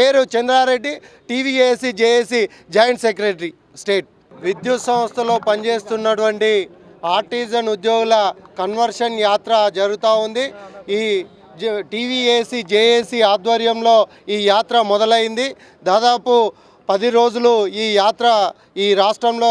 పేరు Chandra Reddy TVAC JAC joint secretary state. విద్యుత్ సంస్థలో పనిచేస్తున్నటువంటి ఆర్టిజన్ ఉద్యోగుల కన్వర్షన్ యాత్ర జరుగుతూ ఉంది. ఈ జ- టీవీఏసీ జేఏసీ ఆధ్వర్యంలో ఈ యాత్ర మొదలైంది. దాదాపు పది రోజులు ఈ యాత్ర ఈ రాష్ట్రంలో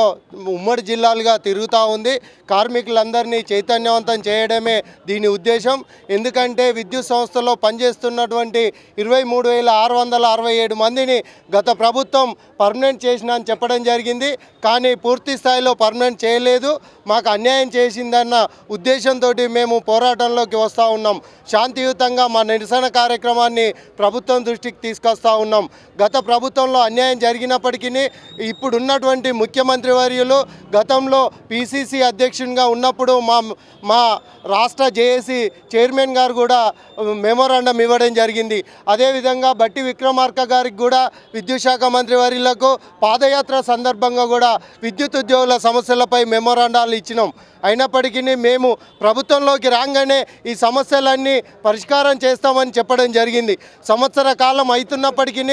ఉమ్మడి జిల్లాలుగా తిరుగుతూ ఉంది. కార్మికులందరినీ చైతన్యవంతం చేయడమే దీని ఉద్దేశం. ఎందుకంటే విద్యుత్ సంస్థలో పనిచేస్తున్నటువంటి ఇరవై మూడు వేల ఆరు వందల అరవై ఏడు మందిని గత ప్రభుత్వం పర్మనెంట్ చేసిన అని చెప్పడం జరిగింది. కానీ పూర్తి స్థాయిలో పర్మనెంట్ చేయలేదు. మాకు అన్యాయం చేసిందన్న ఉద్దేశంతో మేము పోరాటంలోకి వస్తూ ఉన్నాం. శాంతియుతంగా మా నిరసన కార్యక్రమాన్ని ప్రభుత్వం దృష్టికి తీసుకొస్తా ఉన్నాం. గత ప్రభుత్వంలో అన్యాయం జరిగినప్పటికీ ఇప్పుడున్నటువంటి ముఖ్యమంత్రి వర్యులు గతంలో పిసిసి అధ్యక్షునిగా ఉన్నప్పుడు మా మా రాష్ట్ర జేఏసీ చైర్మన్ గారు కూడా మెమోరాండం ఇవ్వడం జరిగింది. అదేవిధంగా బట్టి విక్రమార్క గారికి కూడా విద్యుత్ శాఖ మంత్రి వర్యులకు పాదయాత్ర సందర్భంగా కూడా విద్యుత్ ఉద్యోగుల సమస్యలపై మెమోరాండాలు ఇచ్చినాం. అయినప్పటికీ మేము ప్రభుత్వంలోకి రాగానే ఈ సమస్యలన్నీ పరిష్కారం చేస్తామని చెప్పడం జరిగింది. సంవత్సర కాలం అవుతున్నప్పటికీ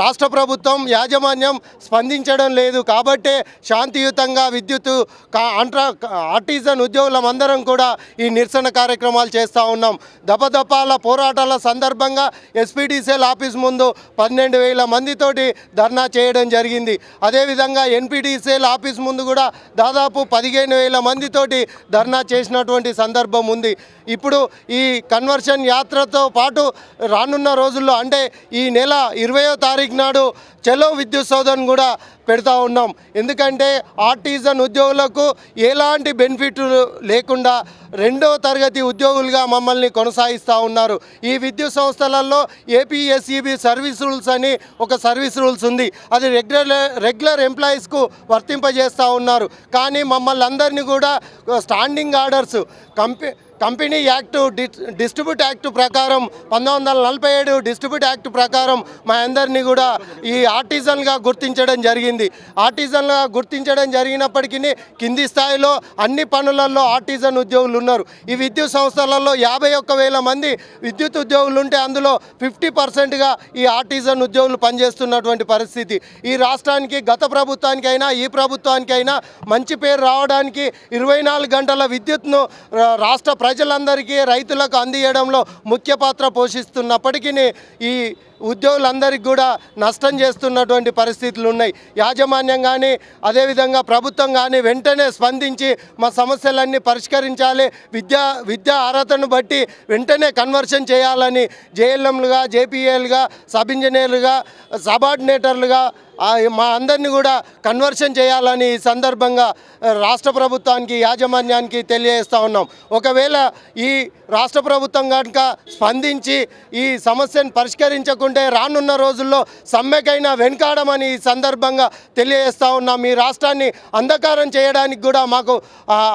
రాష్ట్ర ప్రభుత్వం యాజమాన్యం స్పందించడం లేదు. కాబట్టే శాంతియుతంగా విద్యుత్ అంట్రా ఆర్టిజన్ ఉద్యోగులమందరం కూడా ఈ నిరసన కార్యక్రమాలు చేస్తూ ఉన్నాం. దపదపాల పోరాటాల సందర్భంగా ఎస్పీడీసీఎల్ ఆఫీస్ ముందు పన్నెండు వేల మందితోటి ధర్నా చేయడం జరిగింది. అదేవిధంగా ఎన్పీడీసీఎల్ ఆఫీస్ ముందు కూడా దాదాపు పదిహేను వేల మందితోటి ధర్నా చేసినటువంటి సందర్భం ఉంది. ఇప్పుడు ఈ కన్వర్షన్ యాత్రతో పాటు రానున్న రోజుల్లో అంటే ఈ నెల ఇరవయో తారీఖు నాడు చలో విద్యుత్ సోదన్ కూడా పెడతా ఉన్నాం. ఎందుకంటే ఆర్టిజన్ ఉద్యోగులకు ఎలాంటి బెనిఫిట్ లేకుండా రెండో తరగతి ఉద్యోగులుగా మమ్మల్ని కొనసాగిస్తూ ఉన్నారు. ఈ విద్యుత్ సంస్థలలో ఏపీఎస్ఈబి సర్వీస్ రూల్స్ అని ఒక సర్వీస్ రూల్స్ ఉంది. అది రెగ్యులర్ రెగ్యులర్ ఎంప్లాయీస్కు వర్తింపజేస్తూ ఉన్నారు. కానీ మమ్మల్ని అందరినీ కూడా standing orders company company act distribute act ప్రకారం పంతొమ్మిది వందల నలభై ఏడు డిస్ట్రిబ్యూట్ యాక్ట్ ప్రకారం మా అందరినీ కూడా ఈ ఆర్టిజన్గా గుర్తించడం జరిగింది. ఆర్టిజన్గా గుర్తించడం జరిగినప్పటికీ కింది స్థాయిలో అన్ని పనులలో ఆర్టిజన్ ఉద్యోగులు ఉన్నారు. ఈ విద్యుత్ సంస్థలలో యాభై ఒక్క వేల మంది విద్యుత్ ఉద్యోగులు ఉంటే అందులో ఫిఫ్టీ పర్సెంట్గా ఈ ఆర్టిజన్ ఉద్యోగులు పనిచేస్తున్నటువంటి పరిస్థితి. ఈ రాష్ట్రానికి గత ప్రభుత్వానికైనా ఈ ప్రభుత్వానికైనా మంచి పేరు రావడానికి ఇరవై నాలుగు గంటల విద్యుత్ను రా- రాష్ట్ర ప్రజలందరికీ రైతులకు అందియడంలో ముఖ్య పాత్ర పోషిస్తున్నప్పటికీ ఈ ఉద్యోగులందరికీ కూడా నష్టం చేస్తున్నటువంటి పరిస్థితులు ఉన్నాయి. యాజమాన్యం కానీ అదేవిధంగా ప్రభుత్వం కానీ వెంటనే స్పందించి మా సమస్యలన్నీ పరిష్కరించాలి. విద్యా విద్యా అర్హతను బట్టి వెంటనే కన్వర్షన్ చేయాలని జేఎల్ఎంలుగా జేపీఏలుగా సబ్ ఇంజనీర్లుగా సబార్డినేటర్లుగా మా అందరినీ కూడా కన్వర్షన్ చేయాలని ఈ సందర్భంగా రాష్ట్ర ప్రభుత్వానికి యాజమాన్యానికి తెలియజేస్తూ ఉన్నాం. ఒకవేళ ఈ రాష్ట్ర ప్రభుత్వం కనుక స్పందించి ఈ సమస్యను పరిష్కరించకుంటే రానున్న రోజుల్లో సమ్మెకైనా వెనుకాడమని ఈ సందర్భంగా తెలియజేస్తూ ఉన్నాం. ఈ రాష్ట్రాన్ని అంధకారం చేయడానికి కూడా మాకు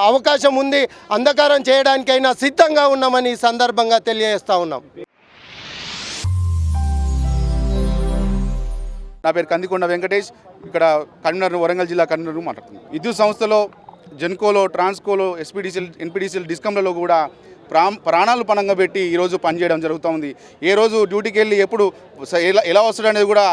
అవకాశం ఉంది. అంధకారం చేయడానికైనా సిద్ధంగా ఉన్నామని ఈ సందర్భంగా తెలియజేస్తూ ఉన్నాం. నా పేరు కందికొండ వెంకటేష్. ఇక్కడ కన్వీనర్ వరంగల్ జిల్లా కన్వీనర్ మాట్లాడుతున్నాను విద్యుత్ సంస్థలో జెన్కోలో ట్రాన్స్కోలో ఎస్పీడీసీఎల్ ఎన్పీడీసీఎల్ డిస్కంలలో కూడా ప్రా ప్రాణాలు పణంగా పెట్టి ఈరోజు పనిచేయడం జరుగుతూ ఉంది ఏ రోజు డ్యూటీకి వెళ్ళి ఎప్పుడు ఎలా ఎలా వస్తాడనేది కూడా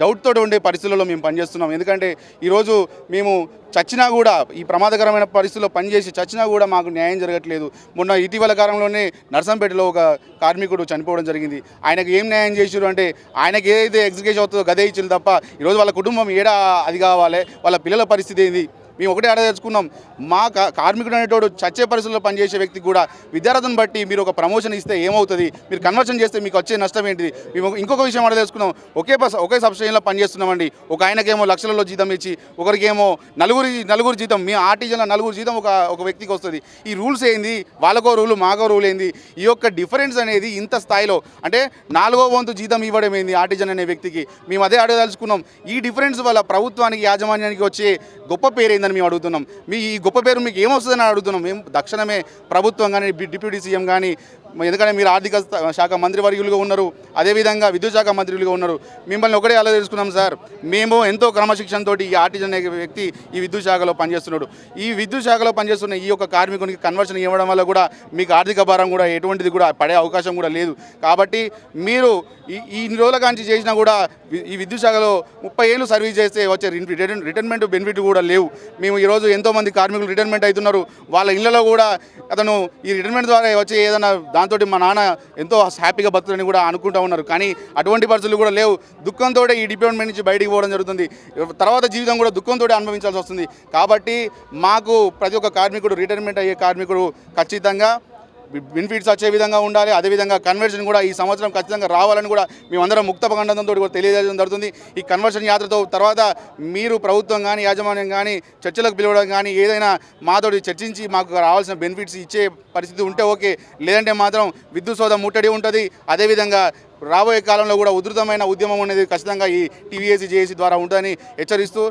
డౌట్తో ఉండే పరిస్థితుల్లో మేము పనిచేస్తున్నాం ఎందుకంటే ఈరోజు మేము చచ్చినా కూడా ఈ ప్రమాదకరమైన పరిస్థితుల్లో పనిచేసి చచ్చినా కూడా మాకు న్యాయం జరగట్లేదు. మొన్న ఇటీవల కాలంలోనే నర్సంపేటలో ఒక కార్మికుడు చనిపోవడం జరిగింది. ఆయనకు ఏం న్యాయం చేసారు అంటే ఆయనకి ఏదైతే ఎగ్జిక్యూషన్ అవుతుందో గదే ఇచ్చింది తప్ప ఈరోజు వాళ్ళ కుటుంబం ఏడా అది కావాలి? వాళ్ళ పిల్లల పరిస్థితి ఏంది? మేము ఒకటే ఆడదలుచుకున్నాం మా కార్మికుడు అనేటోడు చచ్చే పరిస్థితుల్లో పనిచేసే వ్యక్తికి కూడా విద్యార్థులను బట్టి మీరు ఒక ప్రమోషన్ ఇస్తే ఏమవుతుంది? మీరు కన్వర్షన్ చేస్తే మీకు వచ్చే నష్టం ఏంటిది? మేము ఇంకొక విషయం అడగదలుచుకున్నాం ఒకే బస్ ఒకే సబ్స్టేషన్లో పనిచేస్తున్నామండి. ఒక ఆయనకేమో లక్షలలో జీతం ఇచ్చి ఒకరికేమో నలుగురి నలుగురు జీతం మీ ఆర్టీజన్లో నలుగురు జీతం ఒక ఒక వ్యక్తికి వస్తుంది. ఈ రూల్స్ ఏంది? వాళ్ళకో రూలు మాకో రూల్ ఏంది? ఈ యొక్క డిఫరెన్స్ అనేది ఇంత స్థాయిలో అంటే నాలుగో వంతు జీతం ఇవ్వడం ఏంది ఆర్టిజన్ అనే వ్యక్తికి? మేము అదే అడగదలుచుకున్నాం ఈ డిఫరెన్స్ వల్ల ప్రభుత్వానికి యాజమాన్యానికి వచ్చే గొప్ప పేరు ఏందని మేము అడుగుతున్నాం. మీ ఈ గొప్ప పేరు మీకు ఏమొస్తుందని అడుగుతున్నాం. మేము తక్షణమే ప్రభుత్వం కానీ డిప్యూటీ సీఎం కానీ ఎందుకంటే మీరు ఆర్థిక శాఖ మంత్రి వర్యులుగా ఉన్నారు. అదేవిధంగా విద్యుత్ శాఖ మంత్రులుగా ఉన్నారు. మిమ్మల్ని ఒకటే అలా తెలుసుకున్నాం సార్. మేము ఎంతో క్రమశిక్షణతో ఈ ఆర్టిజన్ అనే వ్యక్తి ఈ విద్యుత్ శాఖలో పనిచేస్తున్నాడు. ఈ విద్యుత్ శాఖలో పనిచేస్తున్న ఈ యొక్క కార్మికునికి కన్వర్షన్ ఇవ్వడం వల్ల కూడా మీకు ఆర్థిక భారం కూడా ఎటువంటిది కూడా పడే అవకాశం కూడా లేదు. కాబట్టి మీరు ఈ ఇన్ని రోజుల కాంచి చేసినా కూడా ఈ విద్యుత్ శాఖలో ముప్పై ఏళ్ళు సర్వీస్ చేస్తే వచ్చే రిటైర్ రిటైర్మెంట్ బెనిఫిట్ కూడా లేవు. మేము ఈరోజు ఎంతోమంది కార్మికులు రిటైర్మెంట్ అవుతున్నారు. వాళ్ళ ఇళ్ళలో కూడా అతను ఈ రిటైర్మెంట్ ద్వారా వచ్చే ఏదైనా దాంతో మా నాన్న ఎంతో హ్యాపీగా బతుకులని కూడా అనుకుంటూ ఉన్నారు. కానీ అటువంటి పరిస్థితులు కూడా లేవు. దుఃఖంతో ఈ డిపార్ట్మెంట్ నుంచి బయటికి పోవడం జరుగుతుంది. తర్వాత జీవితం కూడా దుఃఖంతో అనుభవించాల్సి వస్తుంది. కాబట్టి మాకు ప్రతి ఒక్క కార్మికుడు రిటైర్మెంట్ అయ్యే కార్మికుడు ఖచ్చితంగా బెనిఫిట్స్ వచ్చే విధంగా ఉండాలి. అదేవిధంగా కన్వర్షన్ కూడా ఈ సంవత్సరం ఖచ్చితంగా రావాలని కూడా మేమందరం ముక్త పగండంతో కూడా తెలియజేయడం జరుగుతుంది. ఈ కన్వర్షన్ యాత్రతో తర్వాత మీరు ప్రభుత్వం కానీ యాజమాన్యం కానీ చర్చలకు పిలవడం కానీ ఏదైనా మాతోటి చర్చించి మాకు రావాల్సిన బెనిఫిట్స్ ఇచ్చే పరిస్థితి ఉంటే ఓకే. లేదంటే మాత్రం విద్యుత్ సోద ముట్టడి ఉంటుంది. అదేవిధంగా రాబోయే కాలంలో కూడా ఉధృతమైన ఉద్యమం అనేది ఖచ్చితంగా ఈ టీవీఎస్సీ జేఏసీ ద్వారా ఉంటుందని హెచ్చరిస్తూ